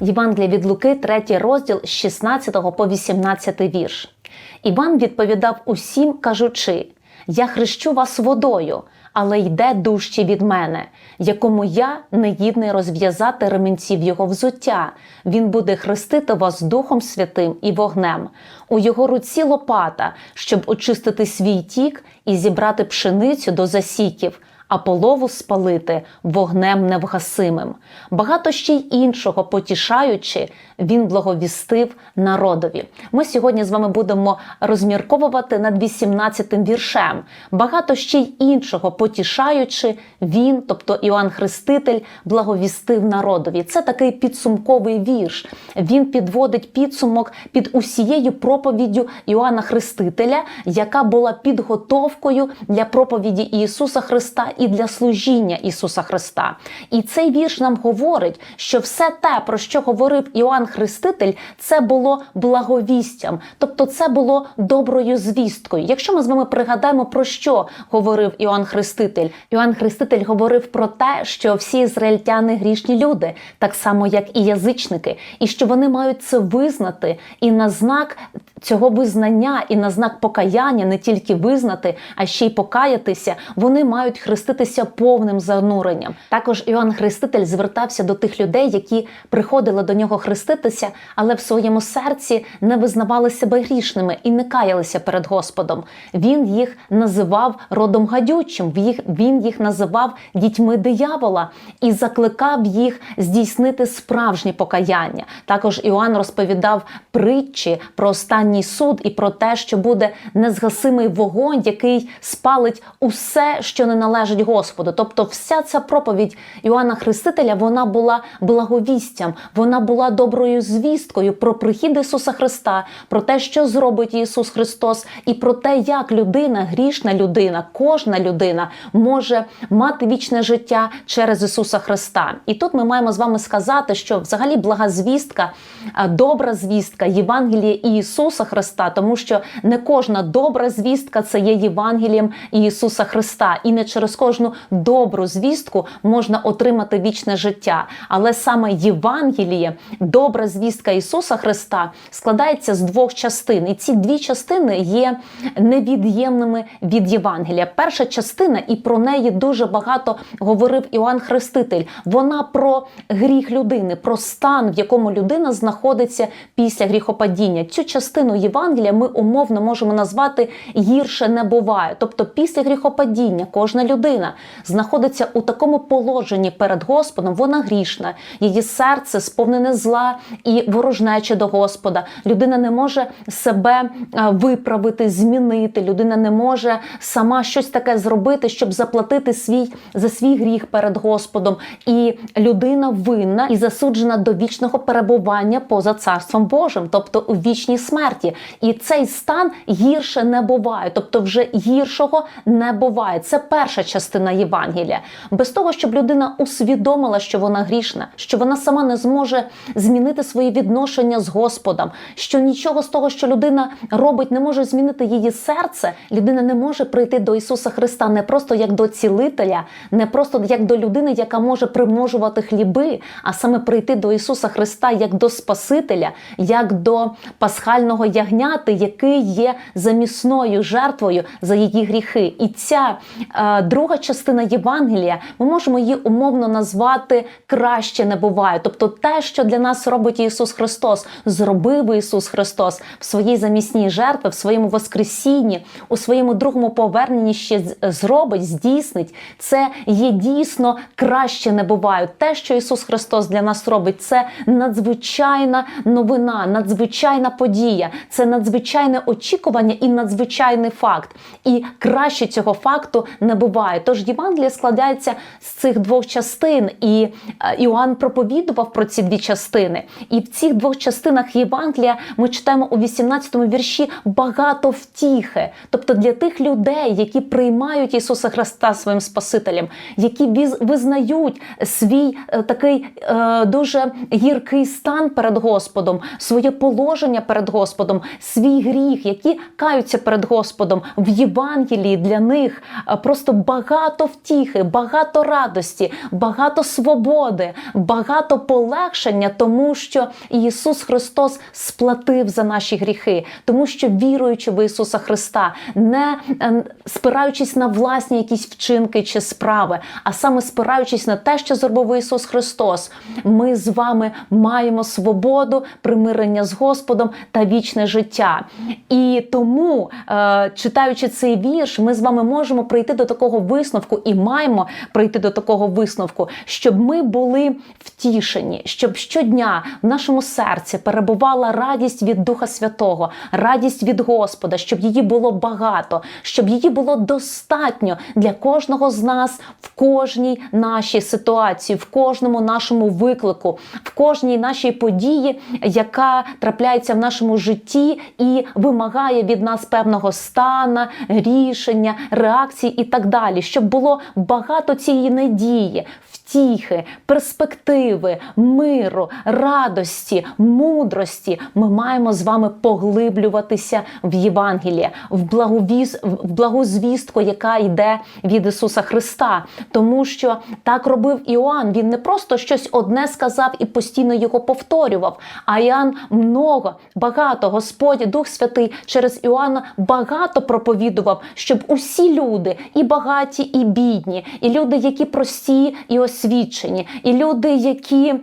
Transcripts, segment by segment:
Євангелія від Луки, 3 розділ з 16 по 18 вірш. Іван відповідав усім, кажучи: Я хрещу вас водою, але йде дужче від мене, якому я не гідний розв'язати ремінців його взуття. Він буде хрестити вас Духом Святим і вогнем. У його руці лопата, щоб очистити свій тік і зібрати пшеницю до засіків а полову спалити вогнем невгасимим. Багато ще й іншого потішаючи, він благовістив народові. Ми сьогодні з вами будемо розмірковувати над 18-тим віршем. Багато ще й іншого потішаючи, він, тобто Іоанн Хреститель, благовістив народові. Це такий підсумковий вірш. Він підводить підсумок під усією проповіддю Іоанна Хрестителя, яка була підготовкою для проповіді Ісуса Христа і для служіння Ісуса Христа. І цей вірш нам говорить, що все те, про що говорив Іоанн Хреститель, це було благовістям, тобто це було доброю звісткою. Якщо ми з вами пригадаємо, про що говорив Іоанн Хреститель, Іоанн Хреститель говорив про те, що всі ізраїльтяни грішні люди, так само як і язичники, і що вони мають це визнати і на знак цього визнання, і на знак покаяння не тільки визнати, а ще й покаятися, вони мають хреститися повним зануренням. Також Іоанн Хреститель звертався до тих людей, які приходили до нього хреститися, але в своєму серці не визнавали себе грішними і не каялися перед Господом. Він їх називав родом гадючим, він їх називав дітьми диявола і закликав їх здійснити справжнє покаяння. Також Іоанн розповідав притчі про останній суд і про те, що буде незгасимий вогонь, який спалить усе, що не належить Господу. Тобто, вся ця проповідь Іоанна Хрестителя вона була благовістям, вона була доброю звісткою про прихід Ісуса Христа, про те, що зробить Ісус Христос, і про те, як людина, грішна людина, кожна людина може мати вічне життя через Ісуса Христа. І тут ми маємо з вами сказати, що взагалі блага звістка, добра звістка, Євангеліє Ісуса Христа, тому що не кожна добра звістка це є Євангелієм Ісуса Христа, і не через кожну добру звістку можна отримати вічне життя. Але саме Євангеліє, добра звістка Ісуса Христа, складається з двох частин, і ці дві частини є невід'ємними від Євангелія. Перша частина, і про неї дуже багато говорив Іоанн Хреститель. Вона про гріх людини, про стан, в якому людина знаходиться після гріхопадіння. Цю частину Євангелія ми умовно можемо назвати гірше не буває. Тобто, після гріхопадіння кожна людина знаходиться у такому положенні перед Господом, вона грішна, її серце сповнене зла і ворожнечі до Господа. Людина не може себе виправити, змінити. Людина не може сама щось таке зробити, щоб заплатити свій за свій гріх перед Господом. І людина винна і засуджена до вічного перебування поза царством Божим, тобто у вічній смерті. І цей стан гірше не буває, тобто вже гіршого не буває. Це перша частина Євангелія. Без того, щоб людина усвідомила, що вона грішна, що вона сама не зможе змінити свої відношення з Господом, що нічого з того, що людина робить, не може змінити її серце. Людина не може прийти до Ісуса Христа не просто як до цілителя, не просто як до людини, яка може примножувати хліби, а саме прийти до Ісуса Христа як до Спасителя, як до пасхального ягняти, який є замісною жертвою за її гріхи. І ця е, друга частина Євангелія, ми можемо її умовно назвати краще не буває. Тобто те, що для нас робить Ісус Христос, зробив Ісус Христос в своїй замісній жертві, в своєму Воскресінні, у своєму другому поверненні ще зробить, здійснить. Це є дійсно краще не буває. Те, що Ісус Христос для нас робить, це надзвичайна новина, надзвичайна подія, це надзвичайне очікування і надзвичайний факт. І краще цього факту не буває. Тож Євангелія складається з цих двох частин, і Іоанн проповідував про ці дві частини. І в цих двох частинах Євангелія ми читаємо у 18-му вірші багато втіхи, тобто для тих людей, які приймають Ісуса Христа своїм Спасителем, які визнають свій такий е, дуже гіркий стан перед Господом, своє положення перед Господом. Господом свій гріх, які каються перед Господом в Євангелії для них е, просто багато втіхи, багато радості, багато свободи, багато полегшення, тому що Ісус Христос сплатив за наші гріхи, тому що віруючи в Ісуса Христа, не е, спираючись на власні якісь вчинки чи справи, а саме спираючись на те, що зробив Ісус Христос, ми з вами маємо свободу, примирення з Господом та вічне життя. І тому, е, читаючи цей вірш, ми з вами можемо прийти до такого висновку і маємо прийти до такого висновку, щоб ми були втішені, щоб щодня в нашому серці перебувала радість від Духа Святого, радість від Господа, щоб її було багато, щоб її було достатньо для кожного з нас в кожній нашій ситуації, в кожному нашому виклику, в кожній нашій події, яка трапляється в нашому житті і вимагає від нас певного стана, рішення, реакції і так далі, щоб було багато цієї надії. Втіхи, перспективи, миру, радості, мудрості ми маємо з вами поглиблюватися в Євангеліє, в благовіс, в благозвістку, яка йде від Ісуса Христа. Тому що так робив Іоанн. Він не просто щось одне сказав і постійно його повторював. А Іоанн много, багато Господь, Дух Святий через Іоанна багато проповідував, щоб усі люди, і багаті, і бідні, і люди, які прості і освічені, і люди, які,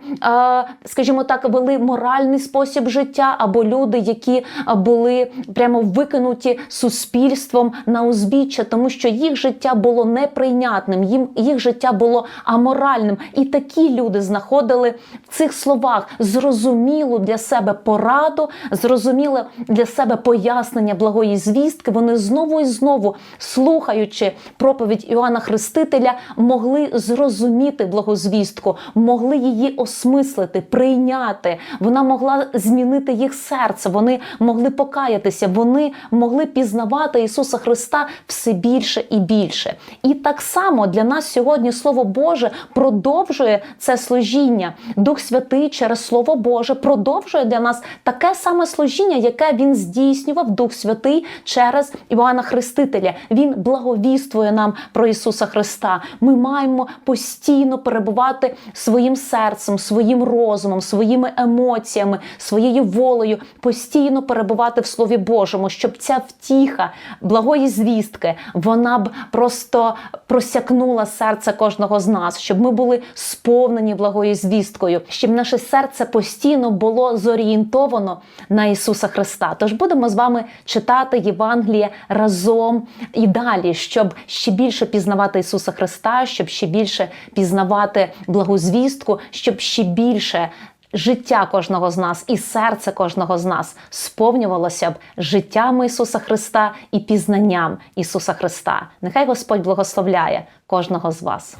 скажімо так, вели моральний спосіб життя, або люди, які були прямо викинуті суспільством на узбіччя, тому що їх життя було неприйнятним, їм їх життя було аморальним. І такі люди знаходили в цих словах зрозумілу для себе пораду, зрозуміле для себе пояснення благої звістки. Вони знову і знову, слухаючи проповідь Іоанна Хрестителя, могли зрозуміти благозвістку, могли її осмислити, прийняти. Вона могла змінити їх серце. Вони могли покаятися, вони могли пізнавати Ісуса Христа все більше і більше. І так само для нас сьогодні Слово Боже продовжує це служіння. Дух Святий через Слово Боже продовжує для нас таке саме служіння, яке він здійснював Дух Святий через Іоанна Хрестителя. Він благовіствує нам про Ісуса Христа. Ми маємо постійно перебувати своїм серцем, своїм розумом, своїми емоціями, своєю волею, постійно перебувати в Слові Божому, щоб ця втіха благої звістки вона б просто просякнула серце кожного з нас, щоб ми були сповнені благою звісткою, щоб наше серце постійно було зорієнтовано на Ісуса Христа. Тож будемо з вами читати Євангеліє разом і далі, щоб ще більше пізнавати Ісуса Христа, щоб ще більше пізнавати благозвістку, щоб ще більше. Життя кожного з нас і серце кожного з нас сповнювалося б життям Ісуса Христа і пізнанням Ісуса Христа. Нехай Господь благословляє кожного з вас.